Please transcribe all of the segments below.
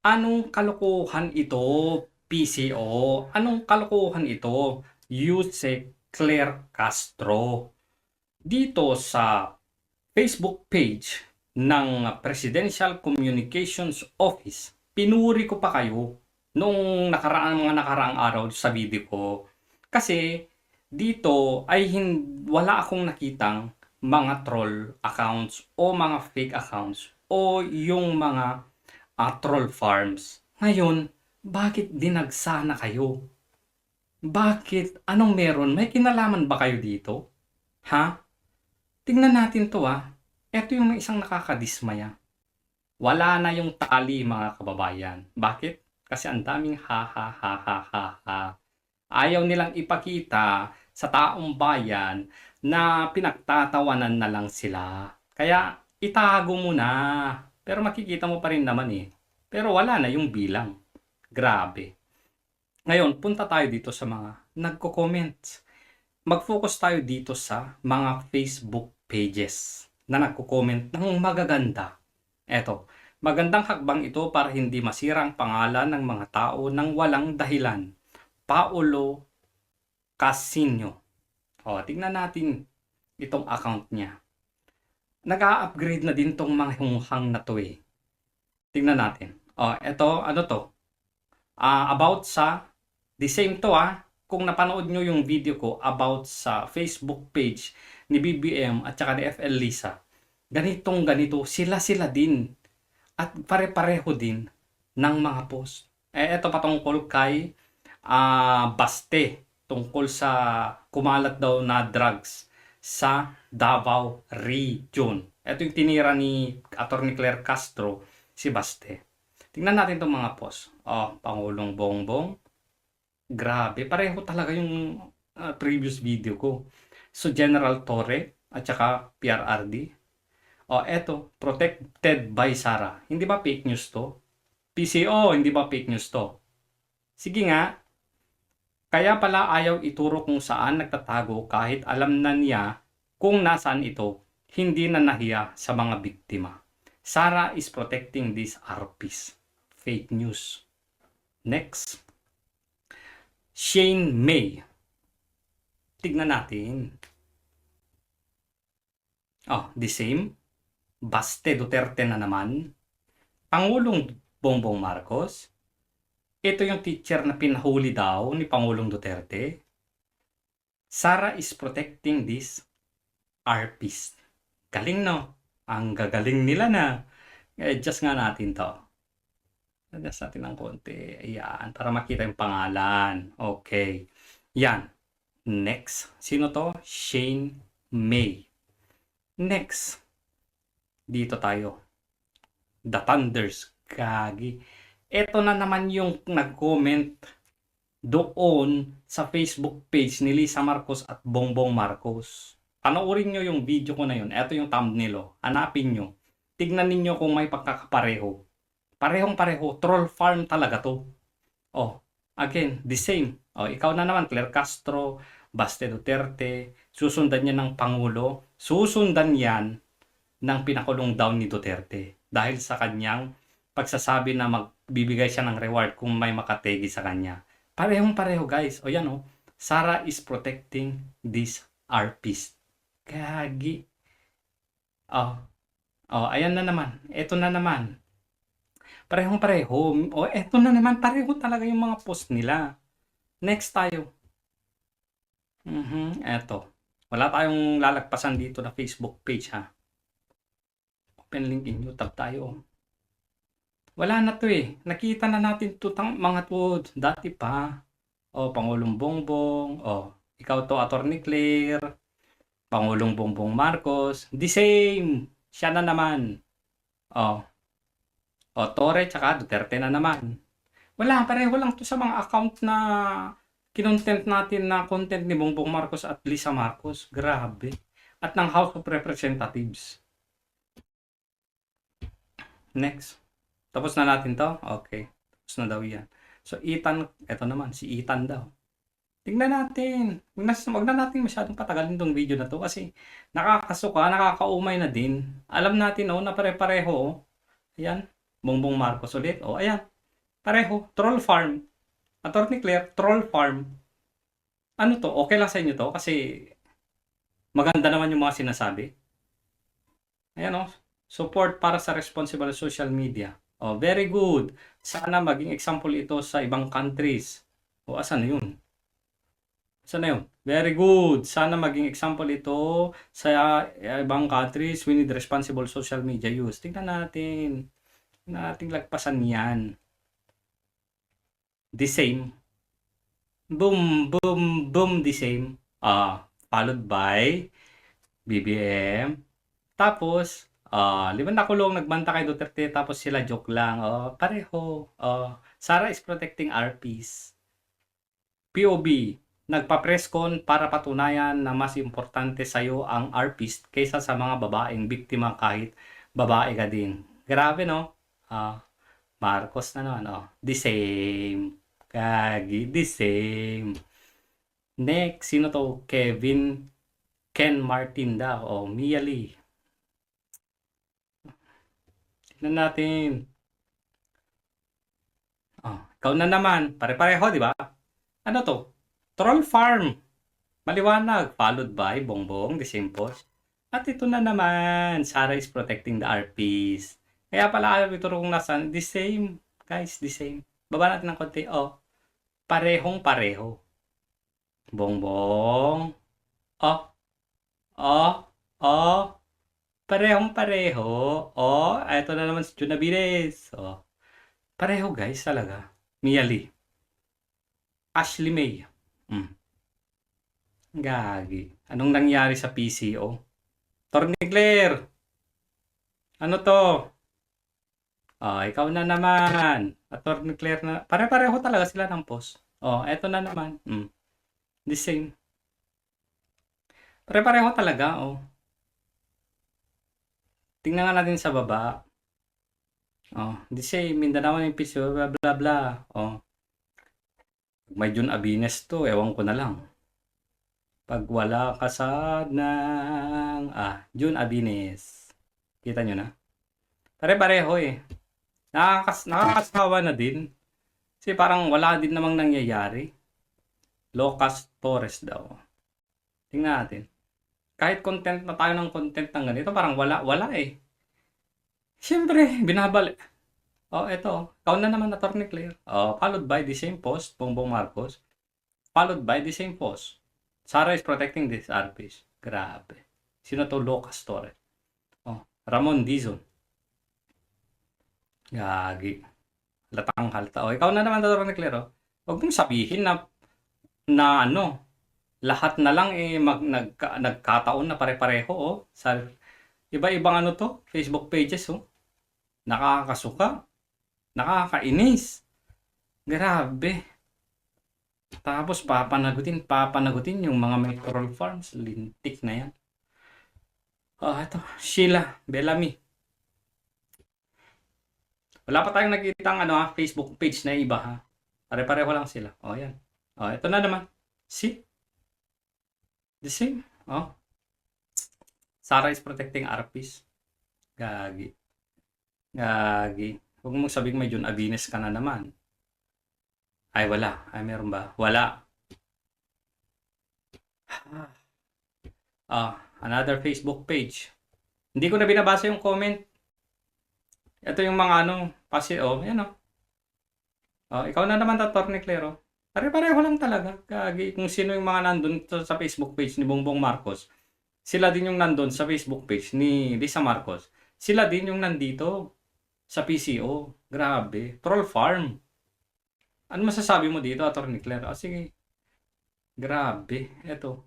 Anong kalokohan ito, PCO? Anong kalokohan ito, Yuse Claire Castro? Dito sa Facebook page ng Presidential Communications Office, pinuri ko pa kayo nung nakaraan mga nakaraang araw sa video ko. Kasi dito ay hin- wala akong nakitang mga troll accounts o mga fake accounts o yung mga ah, troll farms. Ngayon, bakit dinagsana kayo? Bakit? Anong meron? May kinalaman ba kayo dito? Ha? Tingnan natin to ah. Ito yung isang nakakadismaya. Wala na yung tali mga kababayan. Bakit? Kasi ang daming ha ha ha ha ha ha. Ayaw nilang ipakita sa taong bayan na pinagtatawanan na lang sila. Kaya itago mo na. Pero makikita mo pa rin naman eh. Pero wala na yung bilang. Grabe. Ngayon, punta tayo dito sa mga nagko-comment. Mag-focus tayo dito sa mga Facebook pages na nagko-comment ng magaganda. Eto, magandang hakbang ito para hindi masira ang pangalan ng mga tao ng walang dahilan. Paolo Casino. O, tingnan natin itong account niya. Nag-a-upgrade na din tong mga hunghang na to eh. Tingnan natin. O, eto, ano to? Ah, about sa, the same to ah, kung napanood nyo yung video ko about sa Facebook page ni BBM at saka ni FL Lisa, ganitong ganito, sila-sila din at pare-pareho din ng mga post. Eh, ito patungkol kay ah, Baste, tungkol sa kumalat daw na drugs sa Davao Region. Ito yung tinira ni Attorney Claire Castro, si Baste. Tingnan natin itong mga post. Oh, Pangulong Bongbong. Grabe, pareho talaga yung ah, previous video ko. So, General Torre at saka PRRD. Oh, eto, protected by Sara. Hindi ba fake news to? PCO, hindi ba fake news to? Sige nga. Kaya pala ayaw ituro kung saan nagtatago kahit alam na niya kung nasaan ito, hindi na nahiya sa mga biktima. Sara is protecting these RPs. Fake news. Next. Shane May. Tignan natin. Oh, the same. Baste Duterte na naman. Pangulong Bongbong Marcos. Ito yung teacher na pinahuli daw ni Pangulong Duterte. Sara is protecting this RPs. Galing no? Ang gagaling nila na. I-adjust nga natin to. Adjust natin ng konti. Ayan. Para makita yung pangalan. Okay. Yan. Next. Sino to? Shane May. Next. Dito tayo. The Thunders. Gagi. Ito na naman yung nag-comment doon sa Facebook page ni Lisa Marcos at Bongbong Marcos. Panoorin nyo yung video ko na yun. Ito yung thumbnail. oh. Hanapin nyo. Tignan ninyo kung may pagkakapareho. Parehong pareho. Troll farm talaga to. Oh, again, the same. Oh, ikaw na naman, Claire Castro, Baste Duterte. Susundan niya ng Pangulo. Susundan yan ng pinakulong down ni Duterte. Dahil sa kanyang pagsasabi na magbibigay siya ng reward kung may makategi sa kanya. Parehong pareho guys. O yan o. Sarah is protecting this RPs. Gagi. Oh. Oh, ayan na naman. Ito na naman. Parehong pareho. O, eto na naman. Pareho talaga yung mga post nila. Next tayo. Mhm, eto. Wala tayong lalagpasan dito na Facebook page ha. Open link in YouTube tayo. Wala na to eh. Nakita na natin to mga to dati pa. O, Pangulong Bongbong. O, ikaw to, Attorney Claire. Pangulong Bongbong Marcos. The same. Siya na naman. O. O, Torre tsaka Duterte na naman. Wala, pareho lang to sa mga account na kinontent natin na content ni Bongbong Marcos at Lisa Marcos. Grabe. At ng House of Representatives. Next. Tapos na natin to? Okay. Tapos na daw yan. So, Ethan, eto naman, si Ethan daw. Tingnan natin. Huwag na, huwag na natin masyadong patagalin tong video na to kasi nakakasuka, nakakaumay na din. Alam natin, oh, na pare-pareho. Oh. Ayan. Bongbong Marcos ulit. O, ayan. Pareho. Troll farm. Attorney Claire, troll farm. Ano to? Okay lang sa inyo to? Kasi maganda naman yung mga sinasabi. Ayan o. Support para sa responsible social media. Oh, very good. Sana maging example ito sa ibang countries. O, asan na yun? Asan na yun? Very good. Sana maging example ito sa uh, ibang countries. We need responsible social media use. Tingnan natin. Tingnan natin lagpasan yan. The same. Boom, boom, boom, the same. Ah, followed by BBM. Tapos, ah, liban na kulong nagbanta kay Duterte tapos sila joke lang. Oh, pareho. Oh, Sara is protecting our peace. POB, nagpa-press con para patunayan na mas importante sa iyo ang artist kaysa sa mga babaeng biktima kahit babae ka din. Grabe no? Ah, Marcos na naman. Oh, the same. Kagi, the same. Next, sino to? Kevin Ken Martin daw. O, Mia Lee. Tignan natin. Oh, ikaw na naman. Pare-pareho, di ba? Ano to? Troll Farm. Maliwanag. Followed by Bongbong, the same post. At ito na naman. Sarah is protecting the RPs. Kaya pala alam ito kung nasan. The same. Guys, the same. Baba natin ng konti. Oh. Parehong pareho. Bongbong. Oh. Oh. Oh. Parehong pareho. Oh. Ito na naman si Junabires. Oh. Pareho guys talaga. Mia Lee. Ashley May. Hmm. Gagi. Anong nangyari sa PCO? Torny Claire. Ano to? Oh, ikaw na naman. Attorney Claire na. Pare-pareho talaga sila ng post. Oh, eto na naman. Mm. The same. Pare-pareho talaga, oh. Tingnan nga natin sa baba. Oh, the same. Mindanao yung piso, bla bla bla. Oh. May Jun Abines to, ewan ko na lang. Pag wala ka ng... Ah, Jun Abines. Kita nyo na? Pare-pareho eh. Nakakas nakakasawa na din. Kasi parang wala din namang nangyayari. Locas Torres daw. Tingnan natin. Kahit content na tayo ng content ng ganito, parang wala, wala eh. Siyempre, binabalik. Oh, eto. Ikaw na naman, Attorney Claire. Oh, followed by the same post, Bongbong Marcos. Followed by the same post. Sarah is protecting this RPs. Grabe. Sino to? Locas Torres. Oh, Ramon Dizon. Gagi. Latang halta. O, ikaw na naman, Dr. Neclero. Huwag mong sabihin na, na ano, lahat na lang eh, mag, nagka, nagkataon na pare-pareho, oh. Sa iba-ibang ano to, Facebook pages, oh. Nakakasuka. Nakakainis. Grabe. Tapos papanagutin, papanagutin yung mga coral farms. Lintik na yan. Oh, ito. Sheila Bellamy. Wala pa tayong nakitang ano, ha, Facebook page na iba ha. Pare-pareho lang sila. Oh, yan. Oh, ito na naman. See? The same. Oh. Sarah is protecting RPs. Gagi. Gagi. Huwag mong sabing may Jun Abines ka na naman. Ay, wala. Ay, meron ba? Wala. Ah, another Facebook page. Hindi ko na binabasa yung comment. Ito yung mga ano, pasi, oh, yan oh. Oh, ikaw na naman, Atty. Claro. Pare-pareho lang talaga. Kagi, kung sino yung mga nandun sa Facebook page ni Bongbong Marcos, sila din yung nandun sa Facebook page ni Lisa Marcos. Sila din yung nandito sa PCO. Grabe. Troll farm. Ano masasabi mo dito, Atty. Claire? Oh, sige. Grabe. Ito.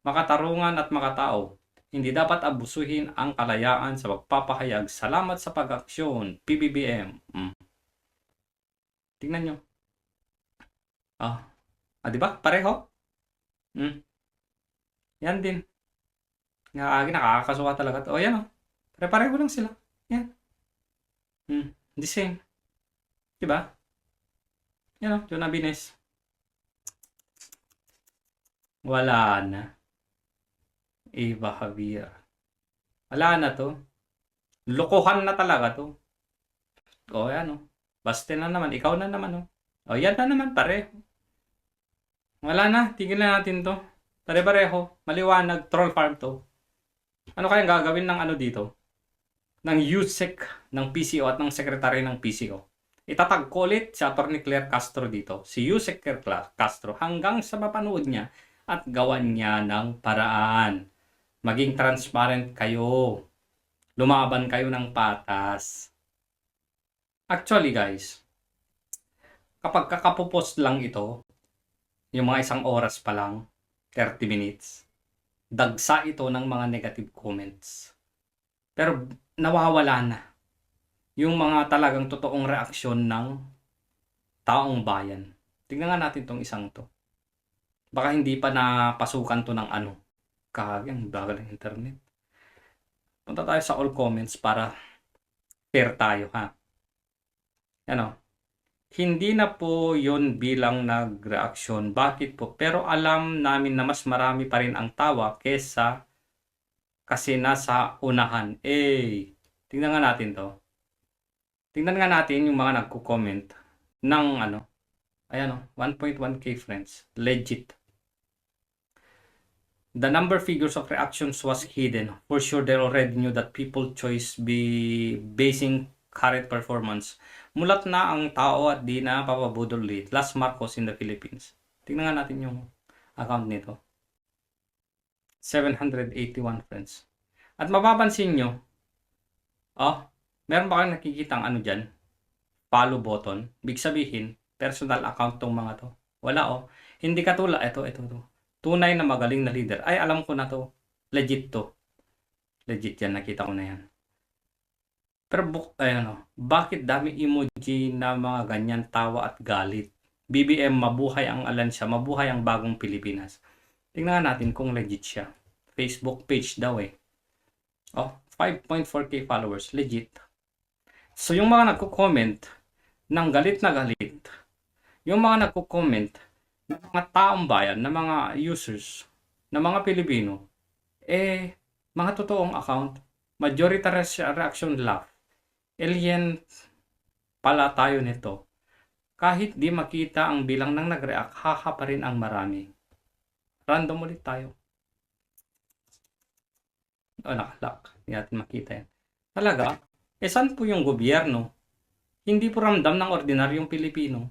Makatarungan at makatao. Hindi dapat abusuhin ang kalayaan sa pagpapahayag. Salamat sa pag-aksyon. PBBM. Mm. Tingnan nyo. Ah. Ah, di ba? Pareho. Mm. Yan din. Nga, nakakasuka talaga. O, yan o. Pare-pareho lang sila. Yan. Mm. The same. Di ba? Yan o. John Abines. Wala na. Eva Javier. Wala na to. Lokohan na talaga to. O, yan o. Baste na naman. Ikaw na naman o. O, yan na naman, pareho. Wala na. Tigil na natin to. Pare-pareho. Maliwanag. Troll farm to. Ano kayang gagawin ng ano dito? Ng USEC ng PCO at ng sekretary ng PCO. Itatag ko ulit si Atty. Claire Castro dito. Si Yusek Claire Castro hanggang sa mapanood niya at gawan niya ng paraan. Maging transparent kayo. Lumaban kayo ng patas. Actually guys, kapag kakapopost lang ito, yung mga isang oras pa lang, 30 minutes, dagsa ito ng mga negative comments. Pero nawawala na yung mga talagang totoong reaksyon ng taong bayan. Tingnan nga natin tong isang to. Baka hindi pa napasukan to ng ano. Kagang bagal ng internet. Punta tayo sa all comments para fair tayo ha. Ano? Hindi na po yon bilang nagreaksyon. Bakit po? Pero alam namin na mas marami pa rin ang tawa kesa kasi nasa unahan. Eh, tingnan nga natin to. Tingnan nga natin yung mga nagko-comment ng ano. Ayan o, 1.1k friends. Legit. The number figures of reactions was hidden. For sure, they already knew that people choice be basing current performance. Mulat na ang tao at di na papabudol. Last Marcos in the Philippines. Tingnan nga natin yung account nito. 781 friends. At mapapansin nyo, oh, meron ba kayong nakikitang ano dyan? Follow button. Big sabihin, personal account tong mga to. Wala oh. Hindi katulad, ito, ito, ito. Tunay na magaling na leader. Ay, alam ko na to. Legit to. Legit yan, nakita ko na yan. Pero, buk, ay, ano, bakit dami emoji na mga ganyan tawa at galit? BBM, mabuhay ang alansya, mabuhay ang bagong Pilipinas. Tingnan natin kung legit siya. Facebook page daw eh. Oh, 5.4k followers. Legit. So, yung mga nagko-comment ng galit na galit, yung mga nagko-comment ng mga taong bayan, ng mga users, ng mga Pilipino, eh, mga totoong account, majority reaction laugh. Alien pala tayo nito. Kahit di makita ang bilang ng nag-react, haha pa rin ang marami. Random ulit tayo. O, nakalock. Hindi natin makita yan. Talaga? Eh, saan po yung gobyerno? Hindi po ramdam ng ordinaryong Pilipino.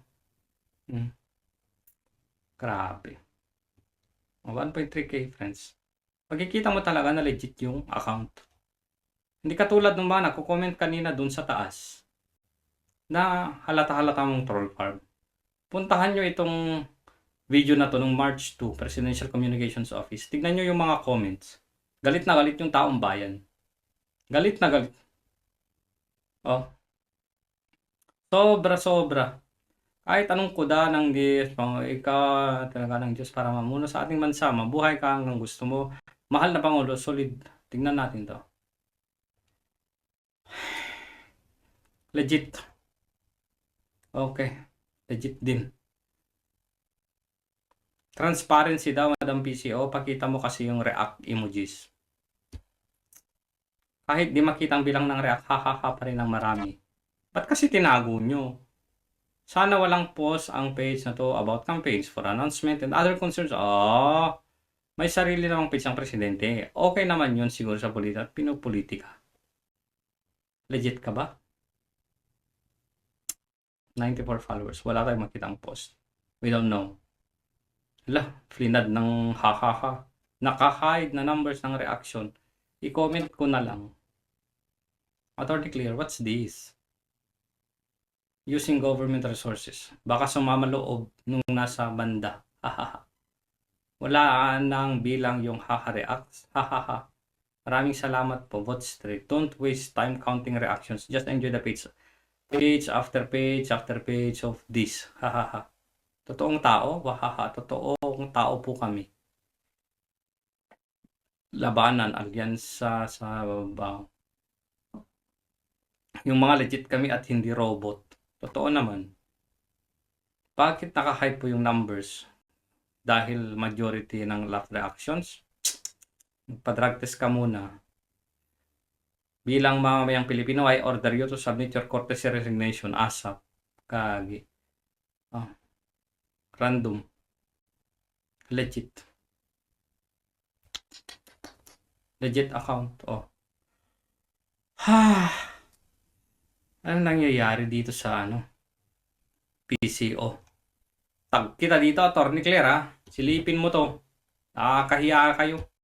Hmm. Grabe. O, 1.3k friends. Pagkikita mo talaga na legit yung account. Hindi katulad ng mga nagko-comment kanina dun sa taas na halata-halata mong troll farm. Puntahan nyo itong video na to nung March 2, Presidential Communications Office. Tignan nyo yung mga comments. Galit na galit yung taong bayan. Galit na galit. Oh. Sobra, sobra. Kahit anong kuda ng Diyos, ikaw talaga ng Diyos para mamuno sa ating bansa, mabuhay ka hanggang gusto mo. Mahal na Pangulo, solid. Tingnan natin to. Legit. Okay. Legit din. Transparency daw, Madam PCO. Pakita mo kasi yung react emojis. Kahit di makita ang bilang ng react, hahaha pa rin ang marami. Ba't kasi tinago nyo? Sana walang post ang page na to about campaigns for announcement and other concerns. Oh, may sarili namang page ang presidente. Okay naman yun siguro sa politika at pinopolitika. Legit ka ba? 94 followers. Wala tayong makita ang post. We don't know. Hala, flinad ng ha-ha-ha. Naka-hide na numbers ng reaction. I-comment ko na lang. Authority clear, what's this? Using government resources. Baka sumama loob nung nasa banda. Hahaha. Wala nang bilang yung haha reacts. Hahaha. Maraming salamat po. Vote straight. Don't waste time counting reactions. Just enjoy the page. Page after page after page of this. Hahaha. Totoong tao? Wahaha. Totoong tao po kami. Labanan, alyansa sa baba. Yung mga legit kami at hindi robot. Totoo naman. Bakit naka-hype po yung numbers? Dahil majority ng laugh reactions? Magpa-drug test ka muna. Bilang mamamayang Pilipino, I order you to submit your courtesy resignation ASAP. Kagi. Ah. Random. Legit. Legit account. Oh. Ha. Ano nangyayari dito sa ano? PCO. Tag kita dito, Attorney Claire ha. Silipin mo to. Nakakahiya kayo.